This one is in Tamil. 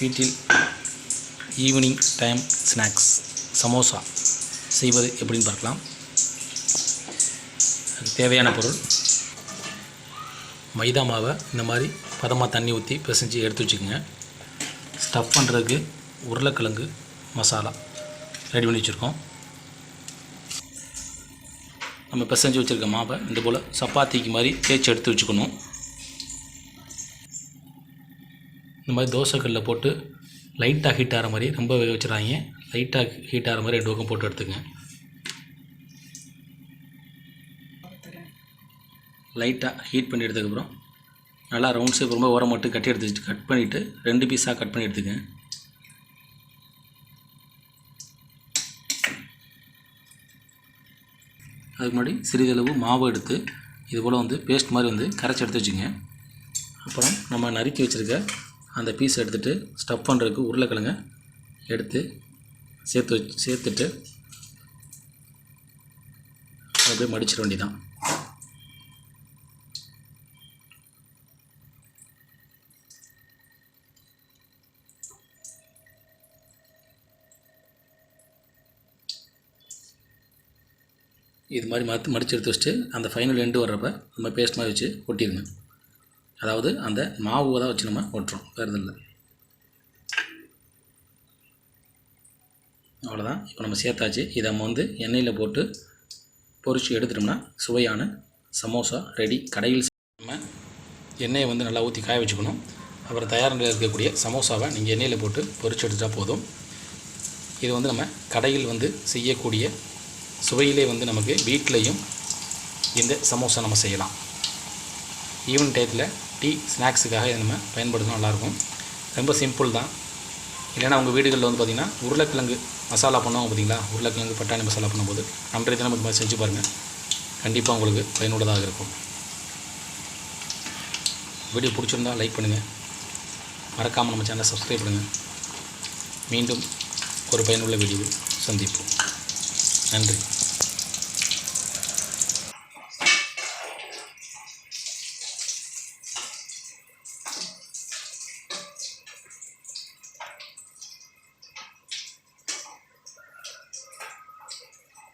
வீட்டில் ஈவினிங் டைம் ஸ்நாக்ஸ் சமோசா செய்வது எப்படின்னு பார்க்கலாம். அதுக்கு தேவையான பொருள் மைதா மாவை இந்த மாதிரி பதமாக தண்ணி ஊற்றி பிசைஞ்சு எடுத்து வச்சுக்கோங்க. ஸ்டஃப் பண்ணுறதுக்கு உருளைக்கிழங்கு மசாலா ரெடி பண்ணி வச்சுருக்கோம். நம்ம பிசைஞ்சு வச்சுருக்க மாவை இந்த போல் சப்பாத்திக்கு மாதிரி தேய்ச்சி எடுத்து வச்சுக்கணும். இந்த மாதிரி தோசைக்கல்லில் போட்டு லைட்டாக ஹீட் ஆகிற மாதிரி ரொம்ப வேக வச்சுறாங்க லைட்டாக ஹீட் ஆகிற மாதிரி ரெண்டு பக்கம் போட்டு எடுத்துங்க லைட்டாக ஹீட் பண்ணி எடுத்ததுக்கப்புறம் நல்லா ரவுண்ட் ஷேப் ரொம்ப ஓரம் மட்டும் கட்டி எடுத்து கட் பண்ணிவிட்டு ரெண்டு பீஸாக கட் பண்ணி எடுத்துக்கங்க. அதுக்கு முன்னாடி சிறிதளவு மாவு எடுத்து இது போல் வந்து பேஸ்ட் மாதிரி வந்து கரைச்சி எடுத்து வச்சுங்க அப்புறம் நம்ம நறுக்கி வச்சுருக்க அந்த பீஸ் எடுத்துகிட்டு ஸ்டஃப் பண்ணுறதுக்கு உருளைக்கிழங்க எடுத்து சேர்த்து வச்சு சேர்த்துட்டு அப்படியே மடிச்சிட வேண்டிதான் இது மாதிரி மற்ற மடித்து எடுத்து வச்சுட்டு அந்த ஃபைனல் எண்டு வர்றப்ப நம்ம பேஸ்ட் மாதிரி வச்சு ஒட்டிடுங்க அதாவது அந்த மாவு தான் வச்சு நம்ம ஒட்டுறோம் வேறு எதுவும் இல்லை. அவ்வளோதான் இப்போ நம்ம சேர்த்தாச்சு. இதை நம்ம வந்து எண்ணெயில் போட்டு பொறிச்சு எடுத்துட்டோம்னா சுவையான சமோசா ரெடி. கடையில் நம்ம எண்ணெயை வந்து நல்லா ஊற்றி காய வச்சுக்கணும். அப்புறம் தயார் நிலையில் இருக்கக்கூடிய சமோசாவை நீங்கள் எண்ணெயில் போட்டு பொறிச்சு எடுத்துட்டால் போதும். இது வந்து நம்ம கடையில் வந்து செய்யக்கூடிய சுவையிலே வந்து நமக்கு வீட்டிலையும் இந்த சமோசா நம்ம செய்யலாம். ஈவினிங் டயத்தில் டீ ஸ்நாக்ஸுக்காக இதை நம்ம பயன்படுத்தினா நல்லாயிருக்கும். ரொம்ப சிம்பிள் தான். இல்லைன்னா உங்கள் வீடுகளில் வந்து பார்த்திங்கன்னா உருளைக்கிழங்கு மசாலா பண்ணுவாங்க பார்த்தீங்களா உருளைக்கிழங்கு பட்டாணி மசாலா பண்ணும்போது அன்றைய தினம் இது மாதிரி செஞ்சு பாருங்கள் கண்டிப்பாக உங்களுக்கு பயனுள்ளதாக இருக்கும். வீடியோ பிடிச்சிருந்தா லைக் பண்ணுங்கள் மறக்காமல் நம்ம சேனலை சப்ஸ்கிரைப் பண்ணுங்கள் மீண்டும் ஒரு பயனுள்ள வீடியோவில் சந்திப்போம். நன்றி.